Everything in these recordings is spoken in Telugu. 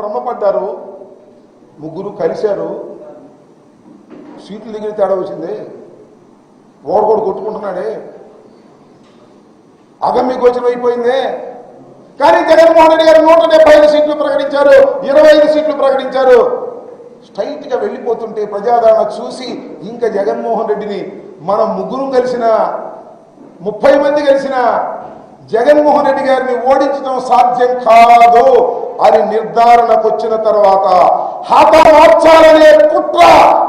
భ్రమపడ్డారు ముగ్గురు కలిశారు. సీట్లు దగ్గర తేడా వచ్చింది. ఓడగోడు కొట్టుకుంటున్నాడే. అగమ్య గోచరం అయిపోయిందే. కానీ జగన్మోహన్ రెడ్డి గారు నూట డెబ్బై ఐదు సీట్లు ప్రకటించారు ఇరవై ఐదు సీట్లు ప్రకటించారు. స్ట్రైట్గా వెళ్ళిపోతుంటే ప్రజాదరణ చూసి ఇంకా జగన్మోహన్ రెడ్డిని మనం ముగ్గురం కలిసిన ముప్పై మంది కలిసిన జగన్మోహన్ రెడ్డి గారిని ఓడించడం సాధ్యం కాదు. అని నిర్ధారణకు వచ్చిన తర్వాత హతమార్చాలనే కుట్ర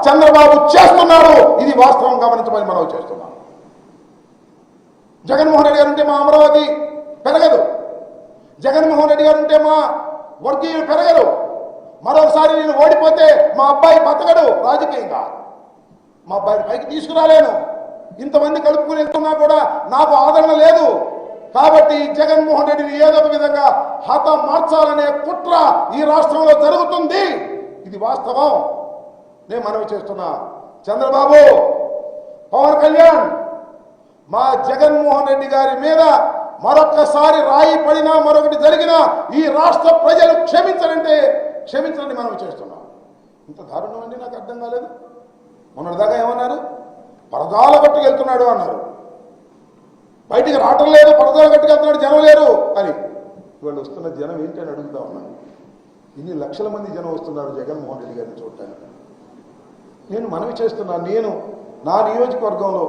చంద్రబాబు చేస్తున్నాడు. ఇది వాస్తవం గమనించమని మనం చేస్తున్నాం. జగన్మోహన్ రెడ్డి గారు ఉంటే మా అమరావతి పెరగదు. జగన్మోహన్ రెడ్డి గారు ఉంటే మా వర్గీయులు పెరగరు. మరోసారి నేను ఓడిపోతే మా అబ్బాయి బతకడు రాజకీయంగా. మా అబ్బాయిని పైకి తీసుకురాలేను. ఇంతమంది కలుపుకుని వెళ్తున్నా కూడా నాకు ఆదరణ లేదు. కాబట్టి జగన్మోహన్ రెడ్డిని ఏదో ఒక విధంగా హత మార్చాలనే కుట్ర ఈ రాష్ట్రంలో జరుగుతుంది. ఇది వాస్తవం. నేను మనవి చేస్తున్నా. చంద్రబాబు పవన్ కళ్యాణ్ మా జగన్మోహన్ రెడ్డి గారి మీద మరొక్కసారి రాయి పడినా మరొకటి జరిగినా ఈ రాష్ట్ర ప్రజలు క్షమించాలంటే క్షమించాలని మనం చేస్తున్నాం. ఇంత దారుణం అండి నాకు అర్థం కాలేదు. మొన్నటిదాకా ఏమన్నారు? పరదాల పట్టుకెళ్తున్నాడు అన్నారు. బయటికి రావటం లేదు పరదాలు కట్టుకెళ్తున్నాడు జనం లేరు అని. ఇవాళ వస్తున్న జనం ఏంటి అని అడుగుతా ఉన్నాను ఇన్ని లక్షల మంది జనం వస్తున్నారు జగన్మోహన్ రెడ్డి గారిని చూడటానికి. నేను మనవి చేస్తున్నా నేను నా నియోజకవర్గంలో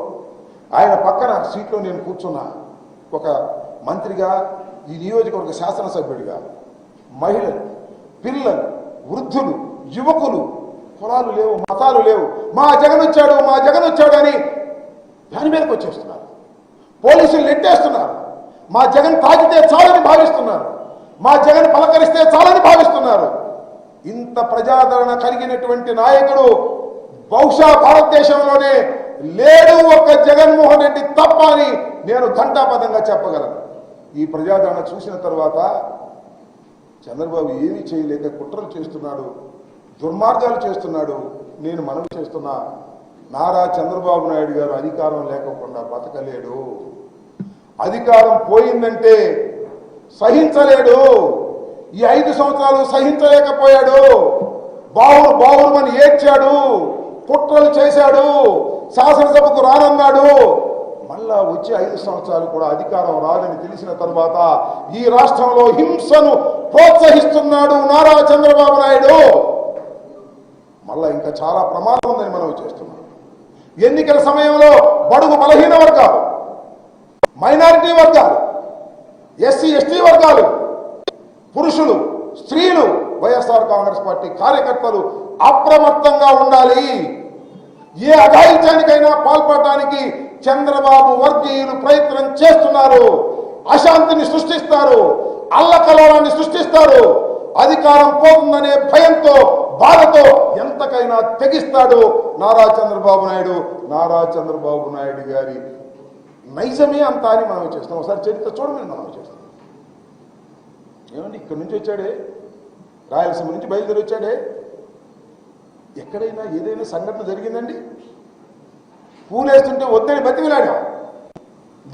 ఆయన పక్కన సీట్లో నేను కూర్చున్నా. ఒక మంత్రిగా ఈ నియోజకవర్గ శాసనసభ్యుడిగా మహిళలు పిల్లలు వృద్ధులు యువకులు కులాలు లేవు మతాలు లేవు. మా జగన్ వచ్చాడు మా జగన్ వచ్చాడు అని దాని మీదకి వచ్చేస్తున్నారు. పోలీసులు నెట్టేస్తున్నారు. మా జగన్ తాకితే చాలని భావిస్తున్నారు. మా జగన్ పలకరిస్తే చాలని భావిస్తున్నారు. ఇంత ప్రజాదరణ కలిగినటువంటి నాయకుడు బహుశా భారతదేశంలోనే లేడు ఒక జగన్మోహన్ రెడ్డి తప్ప అని నేను ఘంటాపదంగా చెప్పగలను. ఈ ప్రజాదరణ చూసిన తర్వాత చంద్రబాబు ఏమీ చేయలేక కుట్రలు చేస్తున్నాడు దుర్మార్గాలు చేస్తున్నాడు నేను మనవి చేస్తున్నా. నారా చంద్రబాబు నాయుడు గారు అధికారం లేకుండా బతకలేడు. అధికారం పోయిందంటే సహించలేడు. ఈ ఐదు సంవత్సరాలు సహించలేకపోయాడు. బావులు బావులమని ఏడ్చాడు. కుట్రలు చేశాడు. శాసనసభకు రానన్నాడు. మళ్ళా వచ్చే ఐదు సంవత్సరాలు కూడా అధికారం రాదని తెలిసిన తరువాత ఈ రాష్ట్రంలో హింసను ప్రోత్సహిస్తున్నాడు నారా చంద్రబాబు నాయుడు. మళ్ళా ఇంకా చాలా ప్రమాదం ఉందని మనం చేస్తున్నాం ఎన్నికల సమయంలో బడుగు బలహీన వర్గాలు మైనారిటీ వర్గాలు ఎస్సీ ఎస్టీ వర్గాలు పురుషులు స్త్రీలు వైఎస్ఆర్ కాంగ్రెస్ పార్టీ కార్యకర్తలు అప్రమత్తంగా ఉండాలి. ఏ అఘాయిత్యానికైనా పాల్పడటానికి చంద్రబాబు వర్గీయులు ప్రయత్నం చేస్తున్నారు. అశాంతిని సృష్టిస్తారు అల్లకలోలాన్ని సృష్టిస్తారు. అధికారం పోతుందనే భయంతో బాధతో ఎంతకైనా తెగిస్తాడు నారా చంద్రబాబు నాయుడు. నారా చంద్రబాబు నాయుడు గారి నైజమే అంత అని మనం చేస్తాం ఒకసారి చరిత్ర చూడమని మనం చేస్తాం ఏమండి ఇక్కడి నుంచి వచ్చాడే? రాయలసీమ నుంచి బయలుదేరి వచ్చాడే? ఎక్కడైనా ఏదైనా సంఘటన జరిగిందండి? పూలేస్తుంటే వద్దని బతిమిలాడాం.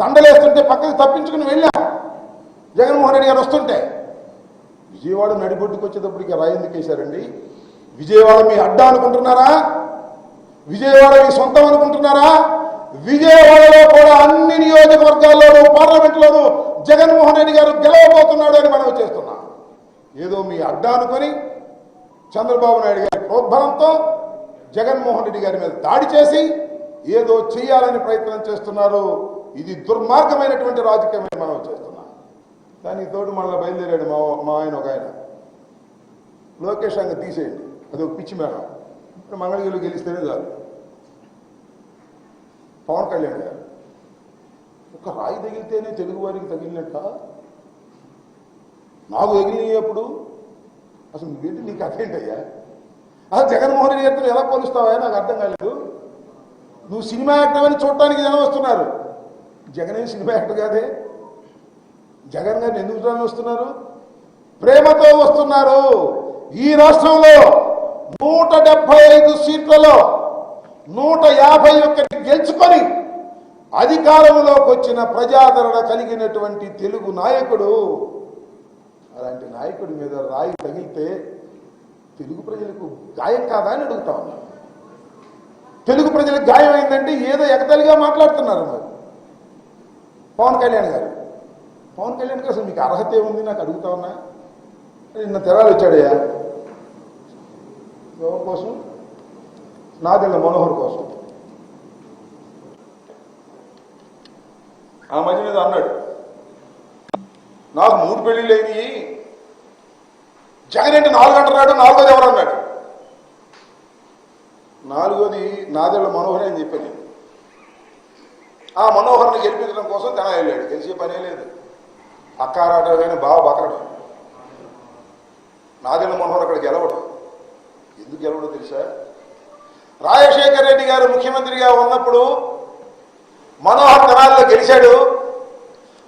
దండలేస్తుంటే పక్కకి తప్పించుకుని వెళ్ళాం. జగన్మోహన్ రెడ్డి గారు వస్తుంటే విజయవాడ నడిబొడ్డుకు వచ్చేటప్పటికి రాయి ఎందుకు వేశారండి? విజయవాడ మీ అడ్డా అనుకుంటున్నారా? విజయవాడ మీ సొంతం అనుకుంటున్నారా? విజయవాడలో కూడా అన్ని నియోజకవర్గాల్లోనూ పార్లమెంట్లోనూ జగన్మోహన్ రెడ్డి గారు గెలవబోతున్నాడు అని మనం చేస్తున్నాం. ఏదో మీ అడ్డా అనుకొని చంద్రబాబు నాయుడు గారి ప్రోద్బలంతో జగన్మోహన్ రెడ్డి గారి మీద దాడి చేసి ఏదో చేయాలని ప్రయత్నం చేస్తున్నారు. ఇది దుర్మార్గమైనటువంటి రాజకీయమే మనం చేస్తున్నాం. దానికి తోడు మళ్ళీ బయలుదేరాడు మా మా ఆయన ఒక ఆయన. లోకేష్ అంగ తీసేయండి. అదొక పిచ్చి మేడం ఇప్పుడు మంగళగిరిలో గెలిస్తేనే చాలు. పవన్ కళ్యాణ్ గారు. ఒక రాయి తగిలితేనే తెలుగు వారికి తగిలినట్ట? నాకు తగిలినప్పుడు అసలు నువ్వేంటి నీకు అదేంటయ్యా అసలు జగన్మోహన్ రెడ్డి గారితో ఎలా పోలుస్తావా? నాకు అర్థం కాలేదు. నువ్వు సినిమా యాక్టర్ అని చూడటానికి జనం వస్తున్నారు. జగన్ ఏం సినిమా యాక్టర్ కాదే. జగన్ గారిని ఎందుకు వస్తున్నారు? ప్రేమతో వస్తున్నారు. ఈ రాష్ట్రంలో నూట డెబ్బై ఐదు సీట్లలో నూట యాభై ఒకటి గెలుచుకొని అధికారంలోకి వచ్చిన ప్రజాదరణ కలిగినటువంటి తెలుగు నాయకుడు అలాంటి నాయకుడి మీద రాయి తగిలితే తెలుగు ప్రజలకు గాయం కాదా అని అడుగుతా ఉన్నాను. తెలుగు ప్రజలకు గాయం అయిందంటే ఏదో ఎగతలిగా మాట్లాడుతున్నారు మరి. పవన్ కళ్యాణ్ గారు. పవన్ కళ్యాణ్ గారు అసలు మీకు అర్హత ఏముంది నాకు అడుగుతా ఉన్నా? నిన్న తెరాలు వచ్చాడయ్యా. ఎవరి కోసం? నాదెళ్ళ మనోహర్ కోసం. ఆ మధ్య మీద అన్నాడు నాకు మూడు పెళ్ళి అయినాయి. జగన్ అంటే నాలుగు అంటున్నాడు నాలుగోది ఎవరు? అన్నాడు. నాలుగోది నాదెళ్ళ మనోహర్ అని చెప్పాను ఆ మనోహర్ని గెలిపించడం కోసం తన వెళ్ళాడు గెలిచే పనే లేదు. అక్కారాట కానీ బావ బకరడు నాదెళ్ళ మనోహర్ అక్కడ గెలవడు. ఎందుకు గెలవడో తెలుసా? రాజశేఖర రెడ్డి గారు ముఖ్యమంత్రిగా ఉన్నప్పుడు మనోహర్ తెనాలిలో గెలిచాడు.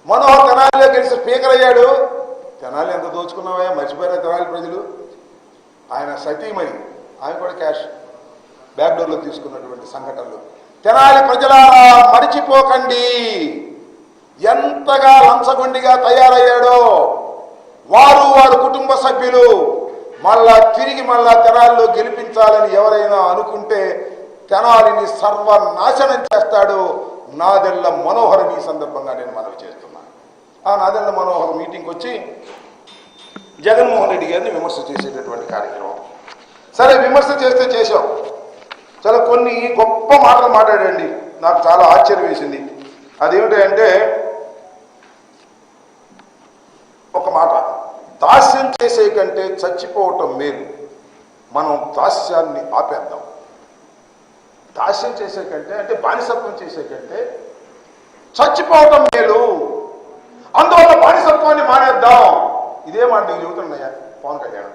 మనోహర్ తెనాలిలో గెలిచి స్పీకర్ అయ్యాడు. తెనాలి ఎంత దోచుకున్నావా మర్చిపోయిన తెనాలి ప్రజలు. ఆయన సతీమణి ఆయన కూడా క్యాష్ బ్యాక్డోర్లో తీసుకున్నటువంటి సంఘటనలు. తెనాలి ప్రజలారా మరిచిపోకండి. ఎంతగా లంచగొండిగా తయారయ్యాడో వారు వారి కుటుంబ సభ్యులు మళ్ళా తిరిగి మళ్ళా తెనాలిలో గెలిపించాలని ఎవరైనా అనుకుంటే తెనాలిని సర్వనాశనం చేస్తాడు నాదెళ్ళ మనోహరం ఈ సందర్భంగా నేను మనవి చేస్తున్నాను ఆ నాదెల్ల మనోహర్ మీటింగ్కి వచ్చి జగన్మోహన్ రెడ్డి గారిని విమర్శ చేసేటటువంటి కార్యక్రమం. సరే విమర్శ చేస్తే చేశాం. చాలా కొన్ని గొప్ప మాటలు మాట్లాడండి. నాకు చాలా ఆశ్చర్యం వేసింది. అదేమిటంటే అంటే ఒక మాట దాస్యం చేసే కంటే చచ్చిపోవటం మేలు. మనం దాస్యాన్ని ఆపేద్దాం. దాస్యం చేసే కంటే అంటే బానిసత్వం చేసే కంటే చచ్చిపోవటం మేలు. అందువల్ల బానిసత్వాన్ని మానేద్దాం. ఇదే మాట నీకు చెబుతున్నాయా పవన్ కళ్యాణ్.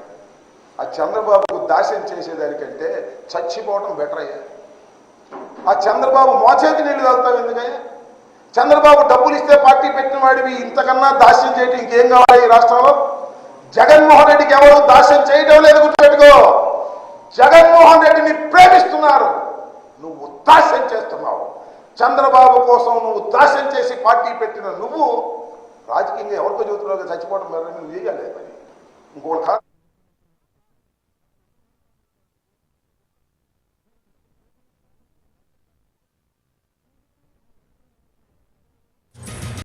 ఆ చంద్రబాబుకు దాస్యం చేసేదానికంటే చచ్చిపోవటం బెటర్ అయ్యా. ఆ చంద్రబాబు మోచేతి నీళ్ళు తాగుతావు ఎందుకయ్యా? చంద్రబాబు డబ్బులు ఇస్తే పార్టీ పెట్టిన వాడివి ఇంతకన్నా దాస్యం చేయటం ఇంకేం కావాలి ఈ రాష్ట్రంలో? జగన్మోహన్ రెడ్డికి ఎవరు దాస్యం చేయటం లేదు గుర్తుపెట్టుకో. జగన్మోహన్ రెడ్డిని ప్రేమిస్తున్నారు. నువ్వు దాస్యం చేస్తున్నావు. చంద్రబాబు కోసం నువ్వు దాస్యం చేసి పార్టీ పెట్టిన నువ్వు రాజకీయంగా ఎవరికో చెబుతున్నావు? చచ్చిపోవడం మరి నువ్వు వేయాలి పని ఇంకోటి